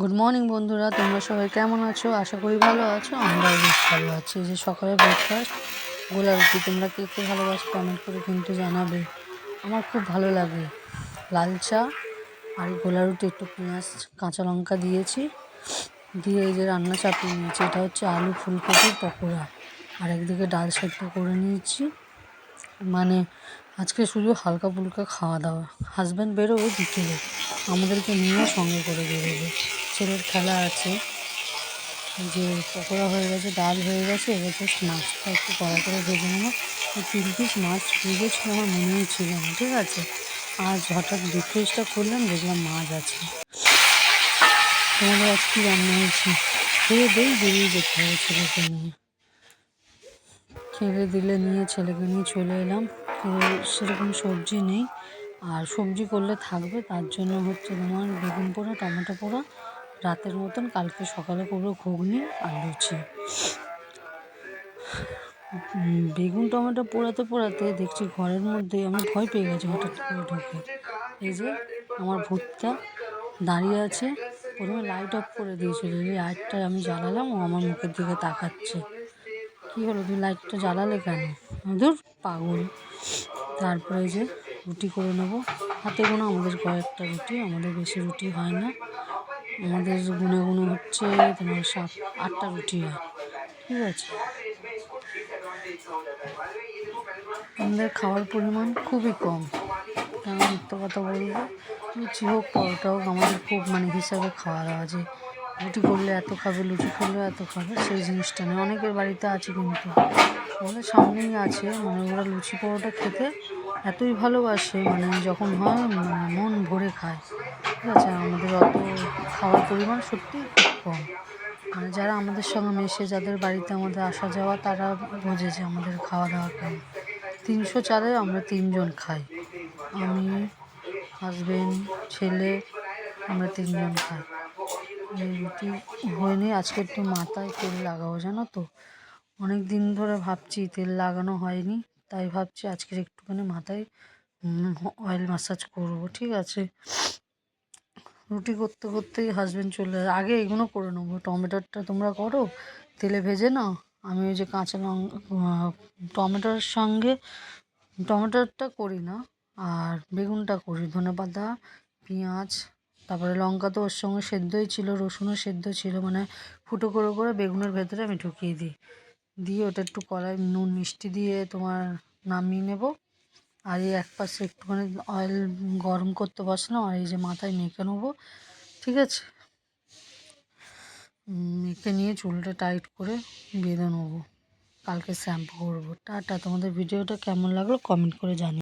Good morning বন্ধুরা। তোমরা সবাই কেমন আছো? আশা করি ভালো আছো। আমরাও বেশ ভালো আছি। যে সকালে ব্রেকফাস্ট গোলা রুটি, তোমরা কে কে ভালোবাসো কমেন্ট করে কিন্তু জানাবে। আমার খুব ভালো লাগে। লাল চা আর গোলা রুটি একটু পেঁয়াজ, কাঁচা লঙ্কা দিয়েছি। দিয়ে এই যে রান্না চাপিয়ে নিয়েছি। এটা হচ্ছে আলু ফুলকপির পকোড়া। আর একদিকে ডাল সেদ্ধ করে নিয়েছি। মানে আজকে শুধু হালকা ফুলকা খাওয়া দাওয়া। হাজব্যান্ড বেরোবে বিকেলে। আমাদেরকে নিয়ে সঙ্গে করে বেরোবে। ছেলের খেলা আছে। যে পকোড়া হয়ে গেছে, ডাল হয়ে গেছে, এবার মাছটা একটু কড়া করে ভেজে নেব। তিন পিস মাছ ভেজেছিল আমার মনেই ছিল না, ঠিক আছে? আজ হঠাৎ ডিপ ফ্রিজটা খুললাম দেখলাম মাছ আছে। তোমাদের আজ কী রান্না হয়েছে? খেয়ে দেই, বেরিয়ে যেতে হবে ছেলেকে নিয়ে। খেলে দিলে নিয়ে ছেলেকে নিয়ে চলে এলাম। খেয়ে সেরকম সবজি নেই। আর সবজি করলে থাকবে, তার জন্য হচ্ছে তোমার বেগুন পোড়া, টমেটো পোড়া রাতের মতন কালকে সকালে করব ঘুগনি, আর লুচি। বেগুন, টমেটো পোড়াতে পোড়াতে দেখছি ঘরের মধ্যে আমি ভয় পেয়ে গেছি হঠাৎ করে ঢুকে। এই যে আমার ভূতটা দাঁড়িয়ে আছে, প্রথমে লাইট অফ করে দিয়েছিল, এই লাইটটা আমি জ্বালালাম, ও আমার মুখের দিকে তাকাচ্ছে। কী হলো তুমি লাইটটা জ্বালালে কেন? দূর পাগল। তারপরে যে রুটি করে নেব। হাতে গোনা আমাদের কয়েকটা রুটি, আমাদের বেশি রুটি হয় না। আমাদের গুনে হচ্ছে তোমার সাত, আটটা রুটি হয়। ঠিক আছে? আমাদের খাওয়ার পরিমাণ খুবই কম। কেন মিথ্যে কথা বলব। লুচি হোক পরোটা হোক, আমাদের খুব মানে হিসাবে খাওয়া দাওয়া যে রুটি করলে এত খাবে, লুচি করলে এত খাবে, সেই জিনিসটা নেই অনেকের বাড়িতে আছে কিন্তু। আমাদের সামনেই আছে। মানে ওরা লুচি পরোটা খেতে এতই ভালোবাসে মানে যখন হয় মানে মন ভরে খায়। ঠিক আছে, আমাদের অত খাওয়ার পরিমাণ সত্যিই খুব কম। মানে যারা আমাদের সঙ্গে মেশে, যাদের বাড়িতে আমাদের আসা যাওয়া, তারা বোঝে যে আমাদের খাওয়া দাওয়া কেমন। তিনশো চালে আমরা তিনজন খাই। আমি হাজবেন্ড ছেলে, আমরা তিনজন খাই। রুটি হয়নি আজকে একটু মাথায় তেল লাগাবো, জানো তো? অনেক দিন ধরে ভাবছি তেল লাগানো হয়নি। তাই ভাবছি আজকের একটুখানি মাথায় অয়েল ম্যাসাজ করব, ঠিক আছে? রুটি করতে করতেই হাজবেন্ড চলে। আগে এগুলো করে নেব। টমেটোটা তোমরা করো, তেলে ভেজে নাও। আমি ওই যে কাঁচা লঙ্কা টমেটোর সঙ্গে টমেটোটা করি না, আর বেগুনটা করি। ধনে পাতা পেঁয়াজ, তারপরে লঙ্কা তো ওর সঙ্গে সেদ্ধই ছিল, রসুনও সেদ্ধ ছিল মানে ফুটো করে করে বেগুনের ভেতরে আমি ঢুকিয়ে দিই। দিয়ে ওটা একটু কড়াই নুন, মিষ্টি দিয়ে তোমার নামিয়ে নেব। আর এই এক পাশে একটুখানি অয়েল গরম করতে বসলাম আর এই যে মাথায় মেখে নেব, ঠিক আছে? মেখে নিয়ে চুলটা টাইট করে বেঁধে নেব। কালকে শ্যাম্পু করব। টাটা, তোমাদের ভিডিওটা কেমন লাগল? কমেন্ট করে জানিও।